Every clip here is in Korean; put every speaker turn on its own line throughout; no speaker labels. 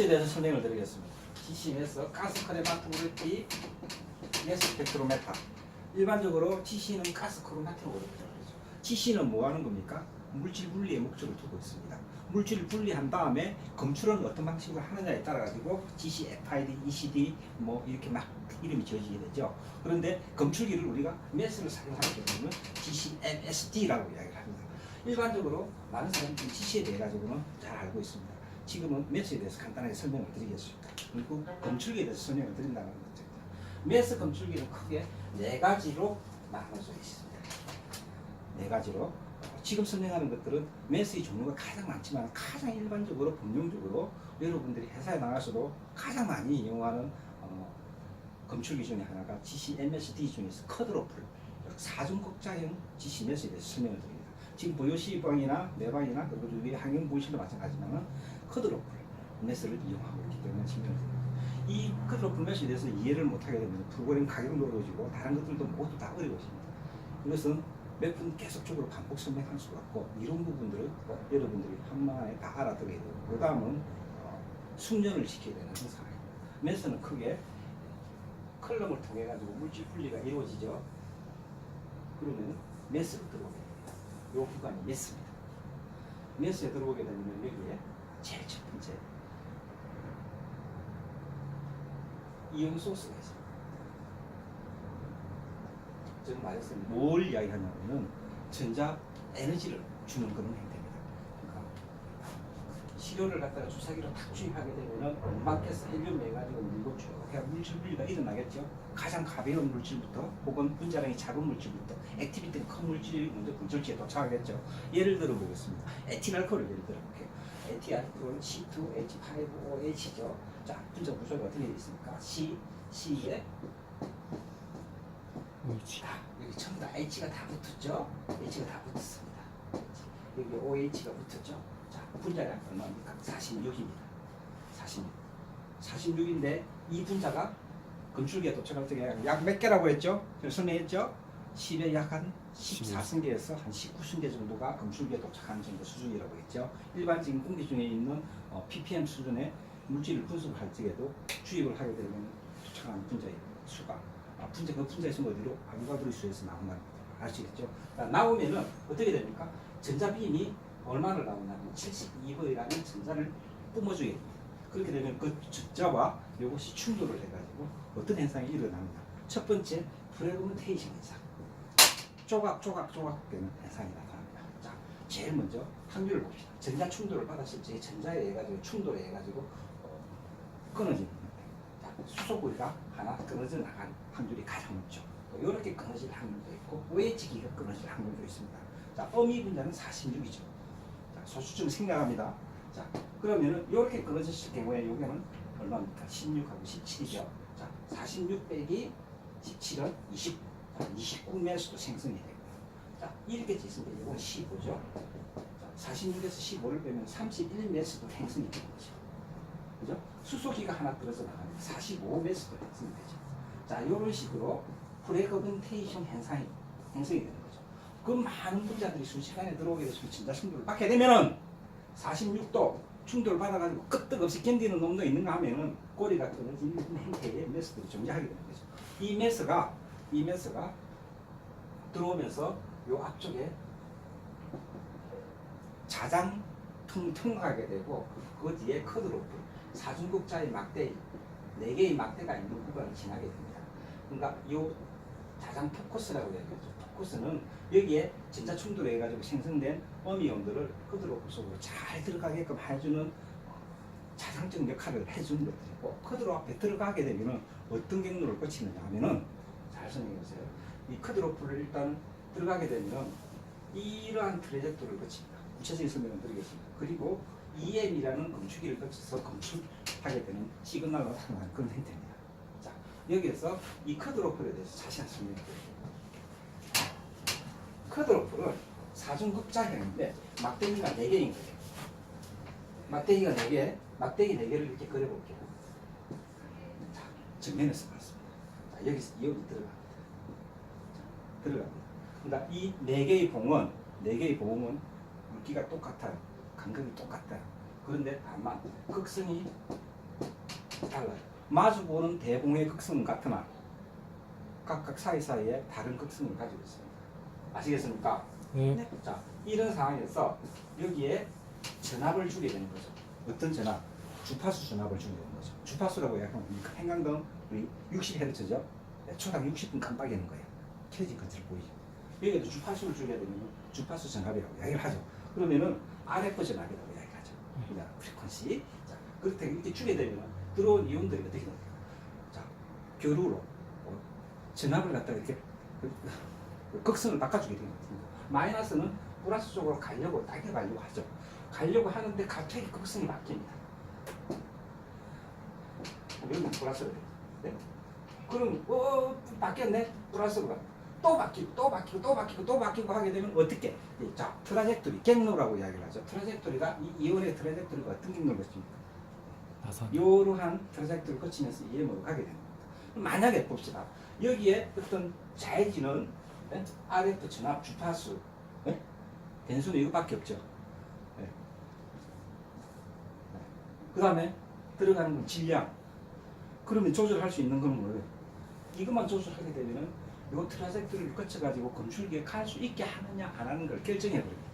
매스에 대해서 설명을 드리겠습니다. GC 매스, 가스 크레마토그래피 스펙트로메타. 일반적으로 GC는 가스 크로마토그래피라고 그러죠. GC는 뭐 하는 겁니까? 물질 분리의 목적을 두고 있습니다. 물질을 분리한 다음에 검출은 어떤 방식으로 하느냐에 따라 가지고 GC, FID, ECD 뭐 이렇게 막 이름이 지어지게 되죠. 그런데 검출기를 우리가 매스를 사용하게 되면 GC, MSD라고 이야기를 합니다. 일반적으로 많은 사람들이 GC에 대해 가지고는 잘 알고 있습니다. 지금은 매스에 대해서 간단하게 설명을 드리겠습니다. 그리고 검출기에 대해서 설명을 드린다는 거죠. 매스 검출기는 크게 네 가지로 나눠져 있습니다. 네 가지로 어, 지금 설명하는 것들은 매스의 종류가 가장 많지만 가장 일반적으로 범용적으로 여러분들이 회사에 나가서도 가장 많이 이용하는 어, 검출기 중에 하나가 GC MSD 중에서 커드로플 사중극자형 GC 매스에 대해서 설명을 드립니다. 지금 보요시방이나 내방이나 그리고 우리 항용 보이실도 마찬가지지만 커드로플 매스를 이용하고 있기 때문에 드립니다. 이 커드로플 매스에 대해서 이해를 못하게 되면 프로그램 가격도 어려워지고 다른 것들도 모두 다 어려워집니다. 이것은 몇 분 계속적으로 반복 설명할 수가 없고 이런 부분들을 여러분들이 한마에 다 알아들어야 되고 그 다음은 어, 숙련을 시켜야 되는 행사예요. 매스는 크게 컬럼을 통해 가지고 물질 분리가 이루어지죠. 그러면 매스로 들어오게 됩니다. 요 구간이 매스입니다. 매스에 들어오게 되면 여기에 제일 첫 번째 이온 소스가 있습니다. 제가 말했어요. 뭘 이야기하냐면은 전자 에너지를 주는 그런 행태입니다. 그러니까 시료를 갖다가 주사기로 탁 주입하게 되면은 밖에서 헬륨 내가지고 물고 쭉 해야 물질 분리가 일어나겠죠. 가장 가벼운 물질부터 혹은 분자량이 작은 물질부터 액티비티가 큰 물질이 먼저 분절지에 도착하겠죠. 예를 들어 보겠습니다. 에티날코를 예를 들어 볼게요. 에티알코올 C2H5OH죠. 자, 분자 구조가 어떻게 되어 있습니까? C, C에
뭐지?
자, 여기 전부 다 H가 다 붙었죠? H가 다 붙었습니다. 여기 OH가 붙었죠? 자, 분자량 얼마입니까? 46입니다. 46. 46인데 이 분자가 검출기에 도착할 때약 몇 개라고 했죠? 설명했죠? 10에 약 한 14승계에서 한 19승계 정도가 검출기에 도착하는 정도 수준이라고 했죠. 일반적인 공기 중에 있는 어, ppm 수준의 물질을 분석할 적에도 주입을 하게 되면 도착하는 분자의 수가 아, 분자 그 분자의 수는 어디로 아보가드로 수에서 나온다는 거 아시겠죠? 그러니까 나오면은 어떻게 됩니까? 전자비임이 얼마를 나오냐면 72번이라는 전자를 뿜어주게 됩니다. 그렇게 되면 그 전자와 이것이 충돌을 해가지고 어떤 현상이 일어납니다. 첫 번째 프레그멘테이션 현상. 조각 조각 조각 되는 현상이 나타납니다. 자, 제일 먼저 확률을 봅시다. 전자 충돌을 받았을 때 전자에 의해 가지고 충돌에 의해 가지고 어, 끊어지는 자, 수소구리가 하나 끊어져 나간 확률이 가장 높죠. 또 이렇게 끊어질 확률도 있고 OH기가 끊어질 확률도 있습니다. 자, 어미 분자는 46이죠. 자, 소수점 생략합니다. 자, 그러면은 이렇게 끊어졌을 경우에 여기는 얼마입니까? 16하고 17이죠. 자, 46 빼기 17은 20. 자, 29매수도 생성이 되고. 자, 이렇게 있으면 이건 15죠. 자, 46에서 15를 빼면 31매수도 생성이 되는 거죠. 그죠? 수소기가 하나 떨어져 나가면 45매수도 생성이 되죠. 자, 이런 식으로 프레그멘테이션 현상이 형성이 되는 거죠. 그 많은 분자들이 순식간에 들어오게 돼서 전자 충돌을 받게 되면은 46도 충돌을 받아가지고 끄떡없이 견디는 놈도 있는가 하면은 꼬리가 끊어지는 형태의 메스들이 존재하게 되는 거죠. 이 메스가 이 메스가 들어오면서 요 앞쪽에 자장 통, 통과하게 되고 그 뒤에 커드로프 사중국자의 막대 네 개의 막대가 있는 구간을 지나게 됩니다. 그러니까 요 자장 포커스라고 얘기하죠. 포커스는 여기에 전자 충돌해 가지고 생성된 어미 온도를 커드로프 속으로 잘 들어가게끔 해주는 자장적 역할을 해주는 것들이고 커드로 앞에 들어가게 되면은 어떤 경로를 거치느냐 하면은 잘 설명해 보세요. 이 커드로프를 일단 들어가게 되면은 이러한 트레젝토리를 거칩니다. 구체적인 설명을 드리겠습니다. 그리고 EM이라는 검출기를 거쳐서 검출하게 되는 시그널로 나타나는 그런 형태입니다. 자, 여기에서 이 커드로프에 대해서 자세한 설명을 드릴게요. 커드로프는 사중극자형인데 막대기가 4개인 거예요. 막대기가 4개, 막대기 4개를 이렇게 그려볼게요. 자, 정면에서 봤습니다. 자, 여기, 여기. 자, 들어갑니다. 그러니까 이 4개의 봉은, 4개의 봉은 물기가 똑같아요. 간격이 똑같아요. 그런데 다만 극성이 달라요. 마주 보는 대봉의 극성은 같으나 각각 사이사이에 다른 극성을 가지고 있습니다. 아시겠습니까?
네.
자, 이런 상황에서 여기에 전압을 주게 되는 거죠. 어떤 전압? 주파수 전압을 주게 되는 거죠. 주파수라고 약간 행강등 우리 60Hz죠. 초당 60분 깜빡이는 거예요. 켜진 것처럼 보이죠. 여기에도 주파수를 주게 되면 주파수 전압이라고 이야기를 하죠. 그러면은 RF 전압이라고 이야기를 하죠. 그냥 프리퀀시. 자, 그렇게 이렇게 주게 되면 들어온 이온들이 어떻게 됩니까? 자, 교류로 어, 전압을 갖다 이렇게 그- 그 극성을 바꿔주게 되는 거습니다 마이너스는 플러스 쪽으로 가려고 당겨가려고 하죠. 가려고 하는데 갑자기 극성이 바뀝니다. 여기는 플러스로 돼요. 네? 그럼 어 바뀌었네 플러스로 가. 또 바뀌고 또 바뀌고 또 바뀌고 또 바뀌고 하게 되면 어떻게? 예, 자 트라젝토리 갱로라고 이야기를 하죠. 트라젝토리가 이 이온의 트라젝토리가 어떤 갱로를 거칩니까?
나선.
이러한 트라젝토리를 거치면서 EM으로 가게 됩니다. 만약에 봅시다. 여기에 어떤 자해지는 예? RF 전압 주파수 예? 변수는 이것밖에 없죠. 예. 그 다음에 들어가는 건 질량. 그러면 조절할 수 있는 건 뭐예요? 이것만 조절하게 되면은 이 트라젝토리를 거쳐가지고 검출기에 갈 수 있게 하느냐 안 하는 걸 결정해 버립니다.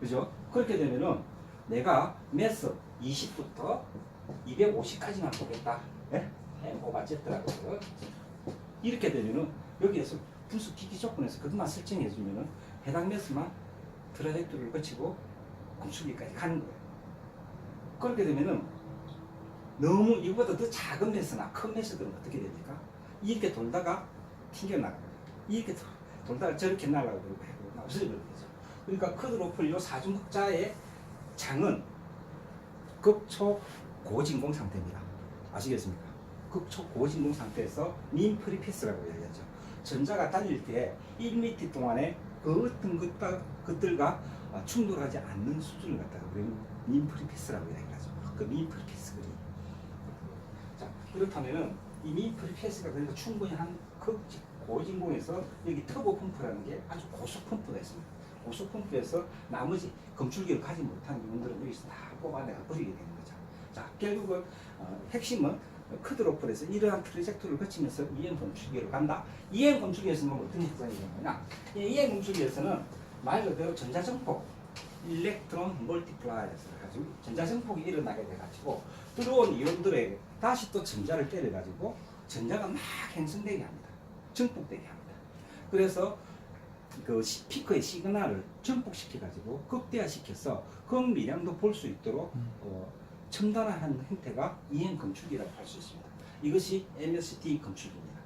그죠? 그렇게 되면은 내가 매스 20부터 250까지만 보겠다. 예? 예, 오바제트라고. 이렇게 되면은 여기에서 분수 기기 조건에서 그것만 설정해 주면은 해당 매스만 트라젝토리를 거치고 검출기까지 가는 거예요. 그렇게 되면은 너무 이거보다 더 작은 매스나 큰 매스들은 어떻게 됩니까? 이렇게 돌다가 튕겨나가요. 이렇게 돌- 돌다가 저렇게 날아가고 없어져버리죠. 그러니까 크드로플 요 사중극자의 장은 극초 고진공 상태입니다. 아시겠습니까? 극초 고진공 상태에서 민 프리피스라고 이야기하죠. 전자가 달릴 때 1m 동안에 그 어떤 것들과 아, 충돌하지 않는 수준을 갖다가 우리는 민 프리피스라고 이야기하죠. 그 민 프리피스 그림. 자 그렇다면은 이민 프리피스가 그러니까 충분히 한극 고진공에서 여기 터보 펌프라는 게 아주 고속 펌프가 있습니다. 고속 펌프에서 나머지 검출기를 가지 못한 이온들은 여기서 다 뽑아내가 버리게 되는 거죠. 자, 결국은 어, 핵심은 크드로플에서 이러한 트레젝토리를 거치면서 이행 검출기로 간다. 이행 검출기에서는 어떤 현상이 일어나냐? 이 이행 검출기에서는 말 그대로 전자정폭, 일렉트론 멀티플라이어서 가지고 전자정폭이 일어나게 돼가지고 들어온 이온들에 다시 또 전자를 때려가지고 전자가 막 행성되게 합니다. 증폭되게 합니다. 그래서 그 시- 피크의 시그널을 증폭시켜가지고 극대화시켜서 극미량도 볼 수 있도록
음.
어, 첨단화한 형태가 이행 검출기라고 할 수 있습니다. 이것이 MSD 검출기입니다.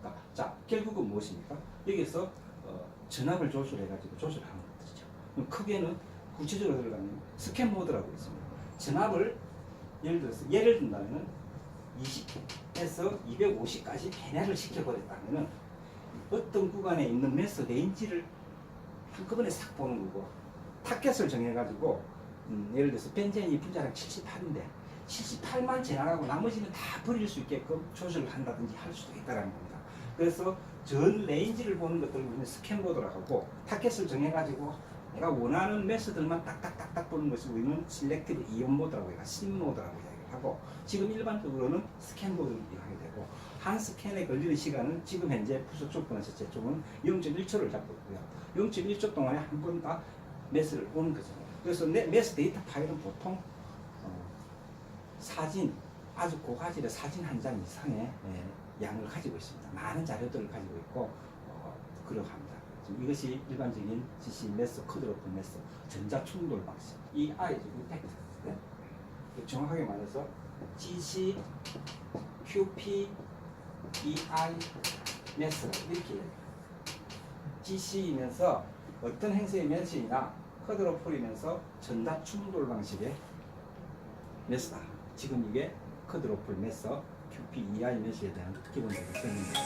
그러니까 자 결국은 무엇입니까? 여기서 어, 전압을 조절해가지고 조절하는 것이죠. 크게는 구체적으로 들어가면 스캔 모드라고 있습니다. 전압을 예를 들어서 예를 든다면은 20에서 250까지 배내를 시켜버렸다면은 어떤 구간에 있는 매스 레인지를 한꺼번에 싹 보는 거고 타켓을 정해가지고 음, 예를 들어서 벤젠이 분자량 78인데 78만 지나가고 나머지는 다 버릴 수 있게끔 조절을 한다든지 할 수도 있다는 겁니다. 그래서 전 레인지를 보는 것들을 우리는 스캔 모드라고 하고 타켓을 정해가지고 내가 원하는 매스들만 딱딱딱딱 보는 것을 우리는 실렉티브 이온 모드라고 해가 심 모드라고 이야기를 하고 지금 일반적으로는 스캔 모드를 이용하게 되고 한 스캔에 걸리는 시간은 지금 현재 부속 조건에서 제 쪽은 0.1초를 잡고 있고요. 0.1초 동안에 한 번다 매스를 보는 거죠. 그래서 내 매스 데이터 파일은 보통 어, 사진 아주 고화질의 사진 한 장 이상의 예, 양을 가지고 있습니다. 많은 자료들을 가지고 있고 어, 그러고 합니다. 지금 이것이 일반적인 GC 매스 커드로프 매스 전자 충돌 방식 이 I 임팩트 네? 정확하게 말해서 GC QP EI 매스 이렇게 GC이면서 어떤 행성의 매스이나 커드로플이면서 전자 충돌 방식의 매스다. 지금 이게 커드로플 매스 QP EI 매스에 대한 기본적인 설명입니다.